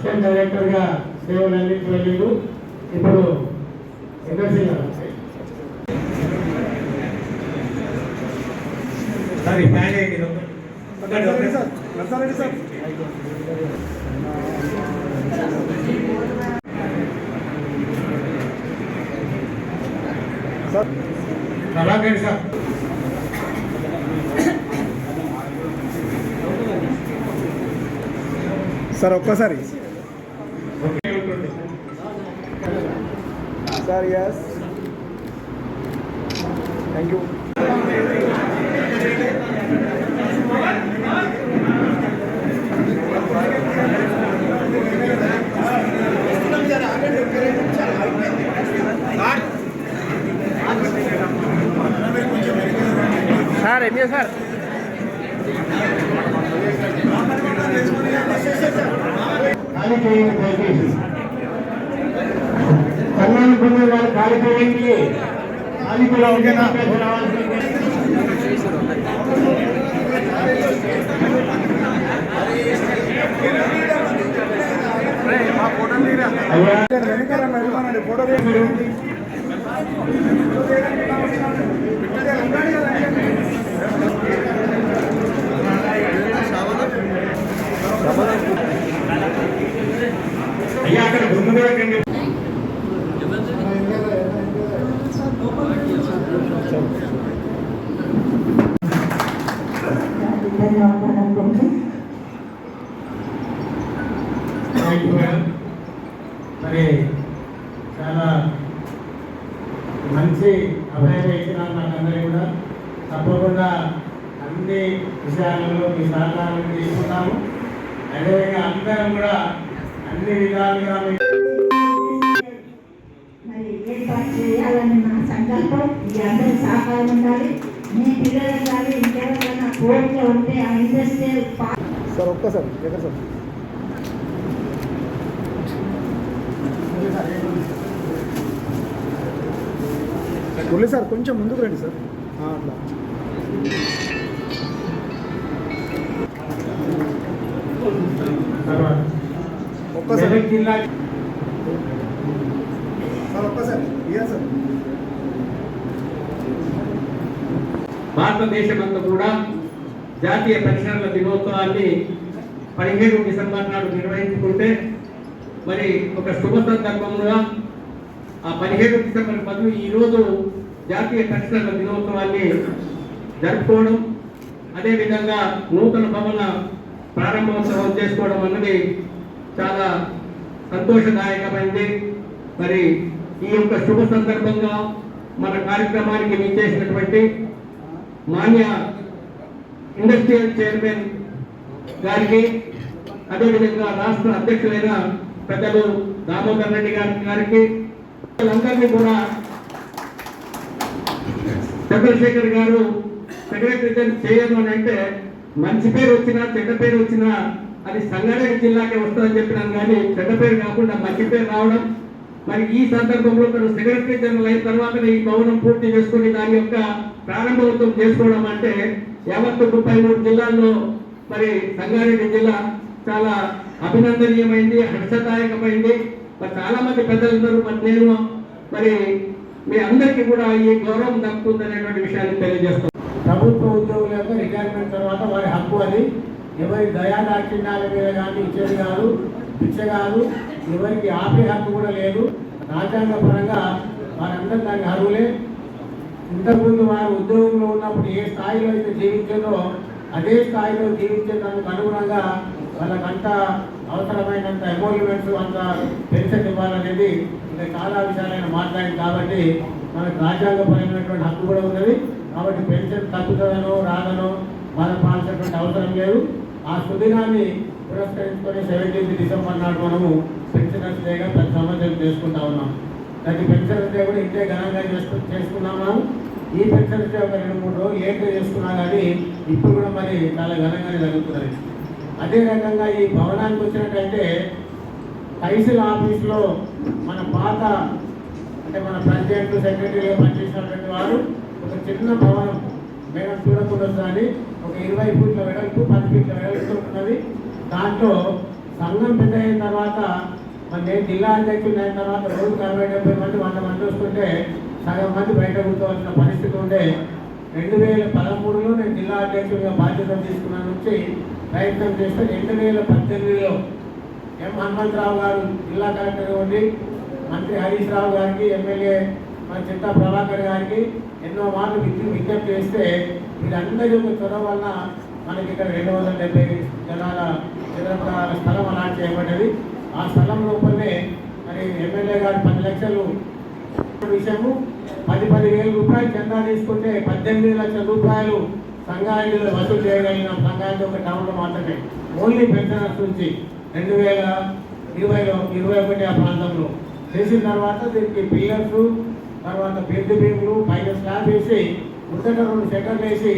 Assistant డైరెక్టర్గా సేవలు అందించలేదు ఇప్పుడు ఎమ్మెల్సీ గారు. సారీ ఫ్యాన్ సార్ అలాగే సార్. సార్ ఒక్కసారి. areas. Thank you. కన్నాను పొందిన వాళ్ళు ఖాళీ కూడా ఓకేనా? ఫోటో తీరా అయ్యా వెనకాల వెళ్ళమనండి ఫోటో తీయండి అయ్యా అక్కడ గుండు కూడా కండి థ్యాంక్ యూ మేడం మరి చాలా మంచి అభయం ఇచ్చినారు మాకందరికీ కూడా. తప్పకుండా అన్ని విషయాలలో మీ సహకారం తీసుకున్నాము అదేవిధంగా అందరం కూడా అన్ని విధాలుగా మీ మరి ఏర్పాటు చేయాలని నా సంకల్పం మీ అందరి సహకారం ఉండాలి మీ పిల్లలు కానీ ఇంకెవరైనా కోరిక ఉంటే ఆ ఇండస్ట్రియల్ పార్క్ సార్ ఒక్కసారి సార్. మురళి సార్ కొంచెం ముందుకు రండి సార్. అట్లా. ఒక్కసారి. సార్ ఒక్కసారి. సార్. భారతదేశమంతా కూడా జాతీయ పెన్షన్ల దినోత్సవాన్ని పదిహేడు డిసెంబర్ నాడు నిర్వహించుకుంటే మరి ఒక శుభ సందర్భంగా ఆ పదిహేడు డిసెంబర్ పదవి ఈరోజు జాతీయ పెన్షన్ల దినోత్సవాన్ని జరుపుకోవడం అదేవిధంగా నూతన భవన ప్రారంభోత్సవం చేసుకోవడం అన్నది చాలా సంతోషదాయకమైంది. మరి ఈ యొక్క శుభ సందర్భంగా మన కార్యక్రమానికి విచ్చేసినటువంటి మాన్య ఇండస్ట్రియల్ చైర్మన్ గారికి అదేవిధంగా రాష్ట్ర అధ్యక్షులైన పెద్దలు దామోదర్ రెడ్డి గారి గారికి వాళ్ళందరినీ కూడా చంద్రశేఖర్ గారు సెక్రటరీ చేయను అని అంటే మంచి పేరు వచ్చినా చెడ్డ పేరు వచ్చినా అది సంగారెడ్డి జిల్లాకే వస్తుందని చెప్పినాను కానీ చెడ్డ పేరు కాకుండా మంచి పేరు రావడం మరి ఈ సందర్భంలో తను సెక్రటరీ జనరల్ అయిన తర్వాత ఈ భవనం పూర్తి చేసుకుని దాని యొక్క ప్రారంభోత్సవం చేసుకోవడం అంటే యావత్తు ముప్పై మూడు జిల్లాల్లో మరి సంగారెడ్డి జిల్లా చాలా అభినందనీయమైంది హర్షదాయకమైంది. మరి చాలా మంది మరి నేను మరి మీ అందరికీ కూడా ఈ గౌరవం దక్కుతుంది అనేటువంటి విషయాన్ని తెలియజేస్తాం ప్రభుత్వ ఉద్యోగుల యొక్క రిటైర్మెంట్ తర్వాత వారి హక్కు అది. ఎవరి దయాదాక్షిణ్యాల మీద కానీ ఇచ్చేది కాదు పిచ్చ కాదు. ఎవరికి ఆపే హక్కు కూడా లేదు. రాజ్యాంగ పరంగా వారందరూ దానికి అర్హులే. ఇంతకుముందు వారు ఉద్యోగంలో ఉన్నప్పుడు ఏ స్థాయిలో అయితే జీవించారో అదే స్థాయిలో జీవించే దానికి అనుగుణంగా వాళ్ళకంత అవసరమైనంత ఎమోల్మెంట్స్ అంత పెన్షన్ ఇవ్వాలనేది ఇంకా చాలా విషయాలైన మాట్లాడింది కాబట్టి మనకు రాజ్యాంగపరమైనటువంటి హక్కు కూడా ఉన్నది. కాబట్టి పెన్షన్ తగ్గుతుందనో రాదనో బాధపడాల్సినటువంటి అవసరం లేదు. ఆ సుదినాన్ని పురస్కరించుకొని సెవెంటీన్త్ డిసెంబర్ నాడు మనము పెన్షనర్స్ డేగా ప్రతి సంవత్సరం చేసుకుంటా ఉన్నాం. ప్రతి పెన్షనర్స్ డే కూడా ఇంతే ఘనంగా చేసుకు చేసుకున్నాము ఈ పెన్షనర్స్ డే ఒక రెండు మూడు రోజులు లేట్గా చేసుకున్నా కానీ ఇప్పుడు కూడా మరి చాలా ఘనంగానే జరుగుతున్నది. అదే రకంగా ఈ భవనానికి వచ్చినట్టయితే తహసీల్ ఆఫీస్లో మన పాత అంటే మన ప్రెసిడెంట్ సెక్రటరీగా పనిచేసినటువంటి వారు ఒక చిన్న భవనం మేడం చూడకుండా కానీ ఒక ఇరవై ఫీట్ల వెడల్పు పది ఫీట్ల వెడల్పు ఉన్నది. దాంట్లో సంఘం పెద్ద అయిన తర్వాత మరి నేను జిల్లా అధ్యక్షుడు అయిన తర్వాత రోజుకు అరవై డెబ్బై మంది వంద మంది వస్తుంటే సగం మంది బయట కూర్చోవలసిన పరిస్థితి ఉండే. రెండు వేల పదమూడులో నేను జిల్లా అధ్యక్షుడిగా బాధ్యత తీసుకున్న నుంచి ప్రయత్నం చేస్తే రెండు వేల పద్దెనిమిదిలో ఎం హనుమంతరావు గారు జిల్లా కలెక్టర్ ఉండి మంత్రి హరీష్ రావు గారికి ఎమ్మెల్యే మన చింతా ప్రభాకర్ గారికి ఎన్నో మార్లు విద్యుత్ విజ్ఞప్తి చేస్తే వీరందరి యొక్క చొరవ వల్ల మనకి ఇక్కడ రెండు వందల డెబ్బై జనాల చదరపు స్థలం అలాట్ చేయబడ్డది. ఆ స్థలం లోపలనే మరి ఎమ్మెల్యే గారు పది లక్షలు విషయము పది పదివేల రూపాయలు చందా తీసుకుంటే పద్దెనిమిది లక్షల రూపాయలు సంఘానికి వసూలు చేయగలిగిన సంఘానికి ఒక టౌన్లో మాత్రమే. ఓన్లీ పెన్షనర్స్ నుంచి రెండు వేల ఇరవైలో ఇరవై ఒకటి ఆ ప్రాంతంలో. చేసిన తర్వాత దీనికి పిల్లర్స్ తర్వాత బెడ్ బీములు పైన స్లాబ్ వేసి ముందట రెండు సెటర్లు వేసి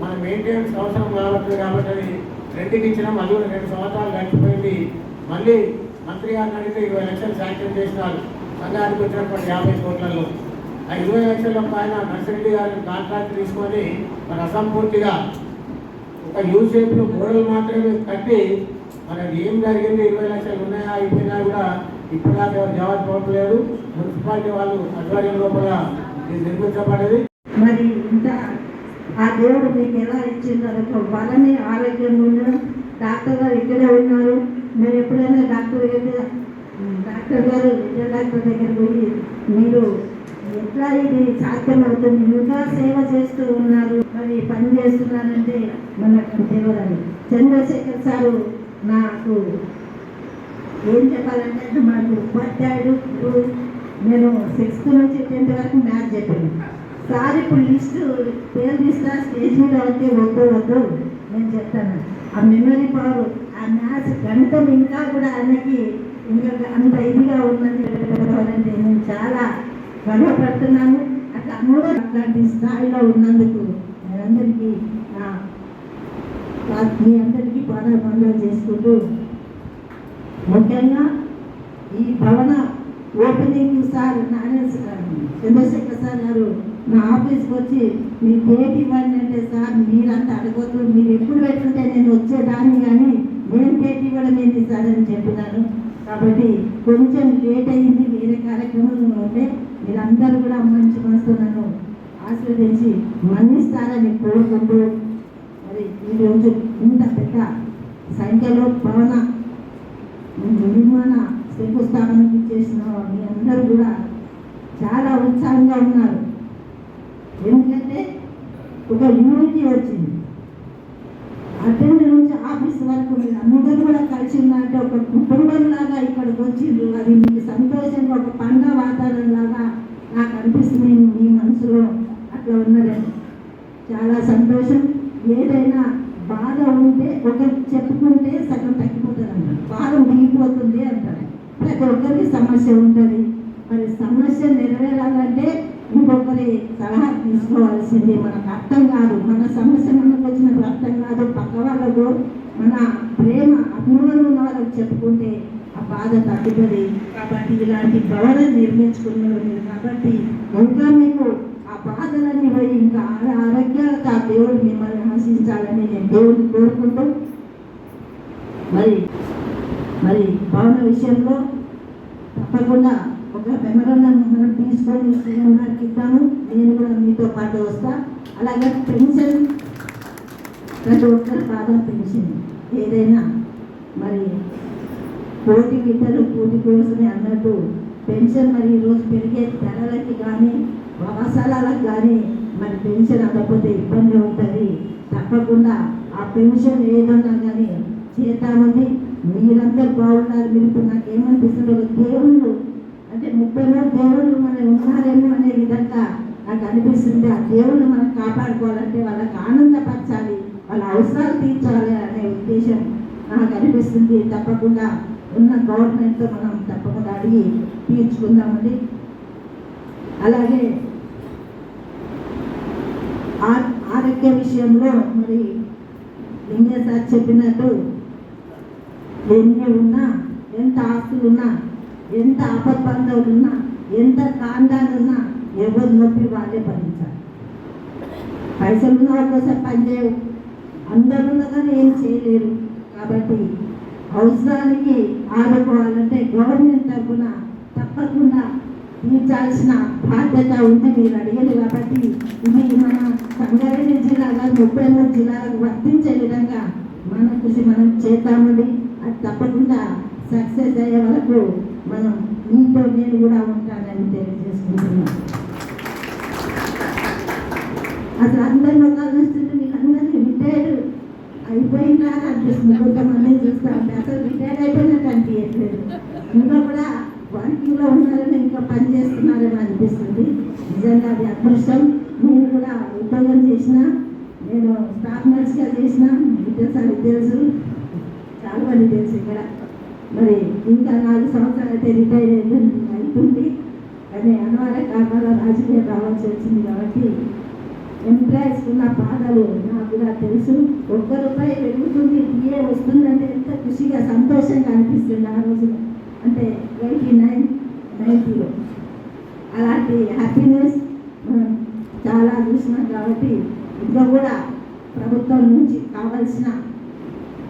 మన మెయింటెనెన్స్ అవసరం కాబట్టి కాబట్టి అది రెండుకి ఇచ్చినాం. అది రెండు సంవత్సరాలు గడిచిపోయింది. మళ్ళీ మంత్రి గారిని అడిగితే ఇరవై లక్షలు శాంక్షన్ చేసినారు. సంఘానికి వచ్చినటువంటి యాభై కోట్లలో. ఆ ఇరవై లక్షల పైన నర్సిరెడ్డి గారిని కాంట్రాక్ట్ తీసుకొని మరి అసంపూర్తిగా ఒక యూ షేప్లో గోడలు మాత్రమే కట్టి మనకి ఏం జరిగింది ఇరవై లక్షలు ఉన్నాయా అయిపోయినా కూడా ఇప్పటిదాకా ఎవరు జవాబు పోవట్లేదు. మున్సిపాలిటీ వాళ్ళు ఆధ్వర్యం లోపల ఇది నిర్మించబడేది మరి ఇంత ఆ దేవుడు మీకు ఎలా ఇచ్చిందో? ఒక బలని ఆరోగ్యంగా ఉండడం. డాక్టర్ గారు ఇక్కడే ఉన్నారు. మీరు ఎప్పుడైనా డాక్టర్ దగ్గర డాక్టర్ గారు డాక్టర్ దగ్గర పోయి మీరు ఎట్లా ఇది సాధ్యమవుతుంది ఇంకా సేవ చేస్తూ ఉన్నారు. మరి పని చేస్తున్నారంటే మనకు తెలియదు చంద్రశేఖర్ సారు నాకు ఏం చెప్పాలంటే మాకు ఉపాధ్యాయుడు నేను సిక్స్త్ నుంచి టెన్త్ వరకు మ్యాథ్స్ చెప్పాను. సార్ ఇప్పుడు లిస్ట్ పేరు తీస్తా స్టేజ్ మీద వస్తే వద్దు వద్దు నేను చెప్తాను. ఆ మెమరీ పవర్ ఆ మ్యాథ్స్ గణితం ఇంకా కూడా ఆయనకి ఎందుకంటే అంత ఇదిగా ఉందని చెప్పాలంటే నేను చాలా గర్వపడుతున్నాను. అట్లా మూడో అట్లాంటి స్థాయిలో ఉన్నందుకు అందరికీ మీ అందరికీ పనులు చేసుకుంటూ ముఖ్యంగా ఈ భవన opening sir Narayana sir Chandrashekar sir గారు నా ఆఫీస్కి వచ్చి మీ డేట్ ఇవ్వండి అంటే సార్ మీరంతా అడగొద్దు మీరు ఎప్పుడు పెట్టుకుంటే నేను వచ్చేదాన్ని కానీ నేను డేట్ ఇవ్వడం ఏంటి సార్ అని చెప్పినాను కాబట్టి కొంచెం లేట్ అయింది వేరే కార్యక్రమంలో ఉంటే మీరందరూ కూడా మంచి మనసుతో నన్ను ఆశీర్వదించి మన్నిస్తారని కోరుకుంటూ మరి ఈరోజు ఇంత పెద్ద సంఖ్యలో భవన నిర్మాణ శంకుస్థాపనకి చేసిన మీ అందరూ కూడా చాలా ఉత్సాహంగా ఉన్నారు. ఎందుకంటే ఒక యూనిటీ వచ్చింది. అటెండ్ ఆఫీస్ వరకు మీరు అందరూ కూడా కలిసి ఉన్నారంటే ఒక కుటుంబం లాగా ఇక్కడికి వచ్చిండ్రు అది మీకు సంతోషంగా ఒక పండుగ వాతావరణం లాగా నాకు అనిపిస్తుంది మీ మనసులో. అట్లా ఉన్నదని చాలా సంతోషం. ఏదైనా బాధ ఉంటే ఒకరికి చెప్పుకుంటే సగం తగ్గిపోతుంది అన్నారు బాధ దిగిపోతుంది అంటారు. ప్రతి ఒక్కరికి సమస్య ఉంటుంది. మరి సమస్య నెరవేరాలంటే ఇంకొకరి సలహా తీసుకోవాల్సింది. మనకు అర్థం కాదు. మన సమస్య మనకు వచ్చినప్పుడు అర్థం కాదు. పక్క వాళ్ళకు మన ప్రేమ అభిమానం ఉన్న వాళ్ళకి చెప్పుకుంటే ఆ బాధ తగ్గుతుంది. కాబట్టి ఇలాంటి భవనం నిర్మించుకున్నారు మీరు. కాబట్టి ఇంకా మీకు ఆ బాధలన్నీ పోయి ఇంకా ఆ- ఆరోగ్యాలతో ఆ దేవుడు మిమ్మల్ని ఆశించాలని నేను దేవుడిని కోరుకుంటూ మరి మరి భవన విషయంలో తప్పకుండా ఒక మెమరండం మనం తీసుకొని సీఎం గారికి ఇద్దాము. నేను కూడా మీతో పాటు వస్తా. అలాగే పెన్షన్ ప్రతి ఒక్కరి బాధ పెన్షన్ ఏదైనా మరి కోటి ఇద్దరు కోటి కోసమే అన్నట్టు పెన్షన్ మరి ఈరోజు పెరిగే ధరలకి కానీ అవసరాలకు కానీ మరి పెన్షన్ అందకపోతే ఇబ్బంది ఉంటుంది. తప్పకుండా ఆ పెన్షన్ ఏదన్నా కానీ చేద్దామని మీరందరూ బాగున్నారు మీరు ఇప్పుడు నాకు ఏమనిపిస్తుంది ఒక దేవుళ్ళు అంటే ముప్పై మంది దేవుళ్ళు మన ఉన్నారేమో అనే విధంగా నాకు అనిపిస్తుంది. ఆ దేవుళ్ళు మనం కాపాడుకోవాలంటే వాళ్ళకి ఆనందపరచాలి. వాళ్ళ అవసరాలు తీర్చాలి అనే ఉద్దేశం నాకు అనిపిస్తుంది. తప్పకుండా ఉన్న గవర్నమెంట్తో మనం తప్పకుండా అడిగి తీర్చుకుందామండి. అలాగే ఆ- ఆరోగ్య విషయంలో మరి లింగ సార్ చెప్పినట్టు ఎన్ని ఉన్నా ఎంత ఆస్తులు ఉన్నా ఎంత ఆపద్బంధాలు ఉన్నా ఎంత కాండాలు ఉన్నా నొప్పి వాళ్ళే భరించాలి. పైసలు ఉన్న పనిచేయవు అందరూ పని కానీ ఏం చేయలేరు. కాబట్టి అవసరానికి ఆదుకోవాలంటే గవర్నమెంట్ తరఫున తప్పకుండా తీర్చాల్సిన బాధ్యత ఉంది మీరు అడిగారు కాబట్టి ఇది మన సంగారెడ్డి జిల్లాగా ముప్పై మూడు జిల్లాలకు వర్తించే విధంగా మన కృషి మనం చేద్దామని అది తప్పకుండా సక్సెస్ అయ్యే వరకు మనం మీతో నేను కూడా ఉంటానని తెలియజేసుకుంటున్నాను. అసలు అందరిని ముఖాలు చూస్తుంటే మీకు అందరినీ రిటైర్డ్ అయిపోయిందా అనిపిస్తుంది. కొంతమంది చూస్తా ఉంటే అసలు అయిపోయినట్టు అనిపించట్లేదు ఇంకా కూడా వర్కింగ్లో ఉన్నారని ఇంకా పని చేస్తున్నారని అనిపిస్తుంది. నిజంగా అది అదృష్టం. నేను కూడా ఉద్యోగం చేసిన నేను స్టాఫ్ నర్స్గా చేసిన విద్యాసారి తెలుసు. చాలా మంది తెలుసు ఇక్కడ. మరి ఇంకా నాలుగు సంవత్సరాలు అయితే రిటైర్ అవుతుంది కానీ అనివార్య కారణాల రాజకీయం రావాల్సి వచ్చింది కాబట్టి ఎంప్లాయీస్ ఉన్న బాధలు నాకు కూడా తెలుసు. ఒక్క రూపాయి పెరుగుతుంది టీఏ వస్తుందంటే ఎంత ఖుషిగా సంతోషంగా అనిపిస్తుంది ఆ రోజు. అంటే ఎయిటీ నైన్ నైన్టీలో అలాంటి హ్యాపీనెస్ మనం చాలా చూసినాం కాబట్టి ఇంకా కూడా ప్రభుత్వం నుంచి కావాల్సిన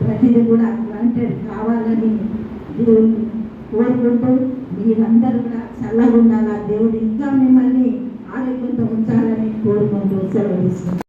ప్రతిదీ కూడా గ్రాంటెడ్ కావాలని దేవుడిని కోరుకుంటూ మీరందరూ కూడా చల్లగా ఉండాలా దేవుడు. ఇంకా మిమ్మల్ని ఆరోగ్యంతో ఉంచాలని కోరుకుంటూ సెలవు తీసుకుంటాం